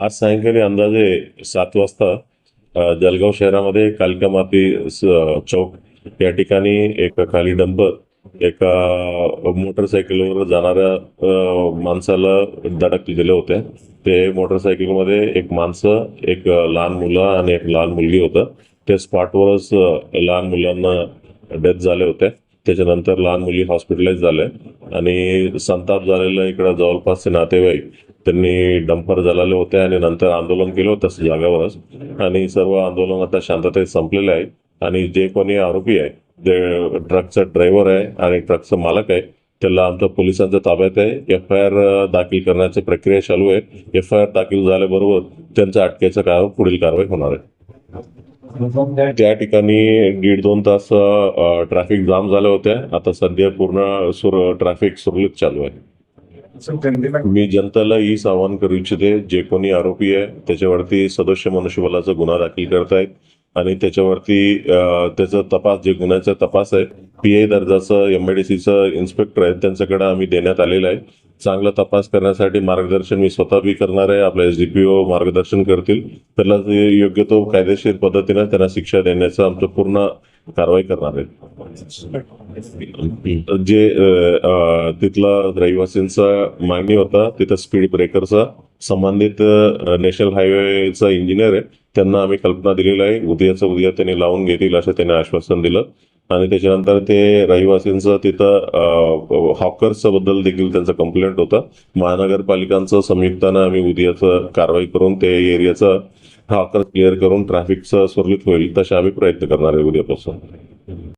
आज सायंकाळी अंदाजे सात वाजता जलगाव जळगाव शहरामध्ये कालिका माती चौक या ठिकाणी एक खाली डंपर एका मोटरसायकलवर जाणाऱ्या माणसाला धडक दिले होते. ते मोटरसायकलमध्ये एक माणसं एक लहान मुलं आणि एक लहान मुलगी होतं. ते स्पॉटवरच लहान मुलांना डेथ झाले होते. त्याच्यानंतर लहान मुली हॉस्पिटलाइज झाले आणि संताप झालेलं इकडं जवळपासचे नातेवाईक त्यांनी डंपर जळाले होते आणि नंतर आंदोलन केलं होतं जागेवरच आणि सर्व आंदोलन आता शांततेत संपलेलं आहे. आणि जे कोणी आरोपी आहे जे ट्रकचा ड्रायव्हर आहे आणि ट्रकचा मालक आहे त्याला आमच्या पोलिसांच्या ताब्यात आहे. एफ आय आर दाखल करण्याची प्रक्रिया चालू आहे. एफ आय आर दाखल झाल्याबरोबर त्यांच्या अटकेचा काय पुढील कारवाई होणार आहे. त्या ठिकाणी दीड दोन तास ट्रॅफिक जाम झाले होते आता सध्या पूर्ण सुर ट्रॅफिक सुरळीत चालू आहे. मी जनतेला हीच आवाहन करू इच्छिते जे कोणी आरोपी आहे त्याच्यावरती सदस्य मनुष्यबलाचा गुन्हा दाखल करतायत आणि त्याच्यावरती त्याचा तपास जे गुन्ह्याचा तपास आहे पी आय दर्जाचं एमआयडीसीचं इन्स्पेक्टर आहे त्यांच्याकडे आम्ही देण्यात आलेलं आहे. चांगला तपास करण्यासाठी मार्गदर्शन मी स्वतः बी करणार आहे आपल्या एस डी पी ओ मार्गदर्शन करतील. त्याला योग्य तो कायदेशीर पद्धतीने त्यांना शिक्षा देण्याचं आमचं पूर्ण कारवाई करणार आहे जे तिथला रहिवासींचा मागणी होता तिथं स्पीड ब्रेकरचा संबंधित नॅशनल हायवेचा इंजिनियर आहे त्यांना आम्ही कल्पना दिलेली आहे. उद्याचं उद्या त्यांनी लावून घेतील असं त्यांनी आश्वासन दिलं. आणि त्याच्यानंतर ते रहिवासींचं तिथं हॉकर्सच्या बद्दल देखील त्यांचं कंप्लेंट होतं. महानगरपालिकांचं संयुक्तानं आम्ही उद्याचं कारवाई करून ते एरियाचं हा हॉकर क्लिअर करून ट्रॅफिकचं सुरळीत होईल तसे आम्ही प्रयत्न करणार आहे उद्यापासून.